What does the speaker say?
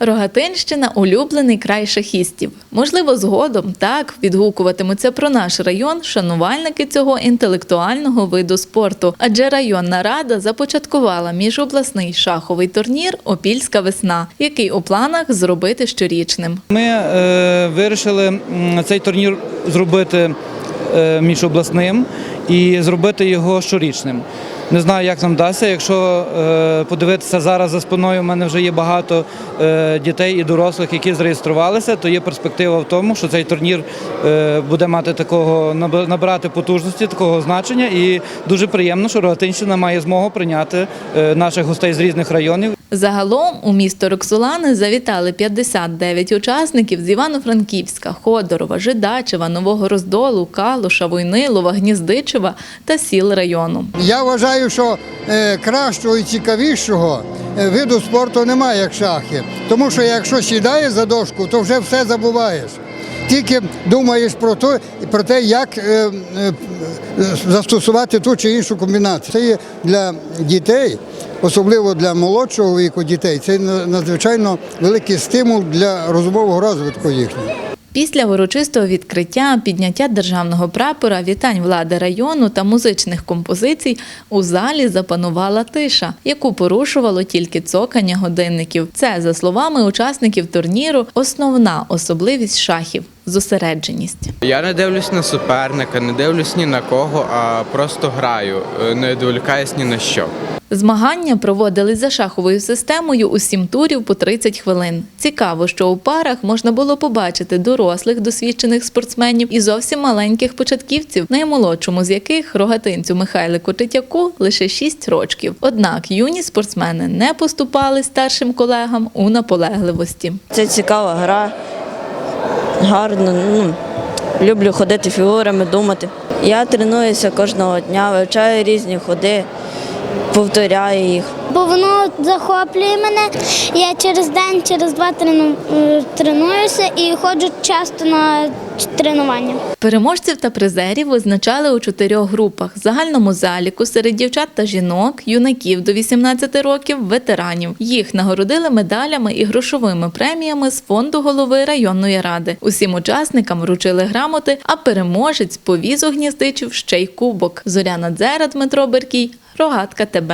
Рогатинщина улюблений край шахістів. Можливо, згодом так відгукуватимуться про наш район шанувальники цього інтелектуального виду спорту. Адже районна рада започаткувала міжобласний шаховий турнір Опільська весна, який у планах зробити щорічним. Ми е, вирішили цей турнір зробити е, міжобласним і зробити його щорічним. Не знаю, як нам вдасться. Якщо е, подивитися зараз за спиною, в мене вже є багато е, дітей і дорослих, які зареєструвалися, то є перспектива в тому, що цей турнір буде мати такого наб- набирати потужності, такого значення. І дуже приємно, що Рогатинщина має змогу прийняти наших гостей з різних районів. Загалом у місто Роксолани завітали 59 учасників з Івано-Франківська, Ходорова, Жидачева, Нового Роздолу, Калуша, Войнилова, Гніздичева та сіл району. Я вважаю, що е, кращого і цікавішого виду спорту немає, як шахи. Тому що якщо сідаєш за дошку, то вже все забуваєш. Тільки думаєш про те, про те як е, е, застосувати ту чи іншу комбінацію. Це є для дітей, особливо для молодшого віку дітей, це надзвичайно великий стимул для розумового розвитку їхнього. Після урочистого відкриття, підняття державного прапора, вітань влади району та музичних композицій у залі запанувала тиша, яку порушувало тільки цокання годинників. Це, за словами учасників турніру, основна особливість шахів зосередженість. Я не дивлюсь на суперника, не дивлюсь ні на кого, а просто граю, е, не відволікаюсь ні на що. Змагання проводились за шаховою системою у сім турів по 30 хвилин. Цікаво, що у парах можна було побачити дорослих досвідчених спортсменів і зовсім маленьких початківців, наймолодшому з яких рогатинцю Михайлику Третяку лише 6 рочків. Однак юні спортсмени не поступали старшим колегам у наполегливості. Це цікава гра, гарно. Ну, люблю ходити фігурами, думати. Я тренуюся кожного дня, вивчаю різні ходи, повторяю їх. бо воно захоплює мене. Я через день, через два трену, е, тренуюся і ходжу часто на тренування. Переможців та призерів визначали у чотирьох групах: загальному заліку серед дівчат та жінок, юнаків до 18 років, ветеранів. Їх нагородили медалями і грошовими преміями з фонду голови районної ради. Усім учасникам вручили грамоти, а переможець повіз у гніздичів ще й кубок. Зоряна Дзера, Дмитро Беркій, Рогатка ТБ.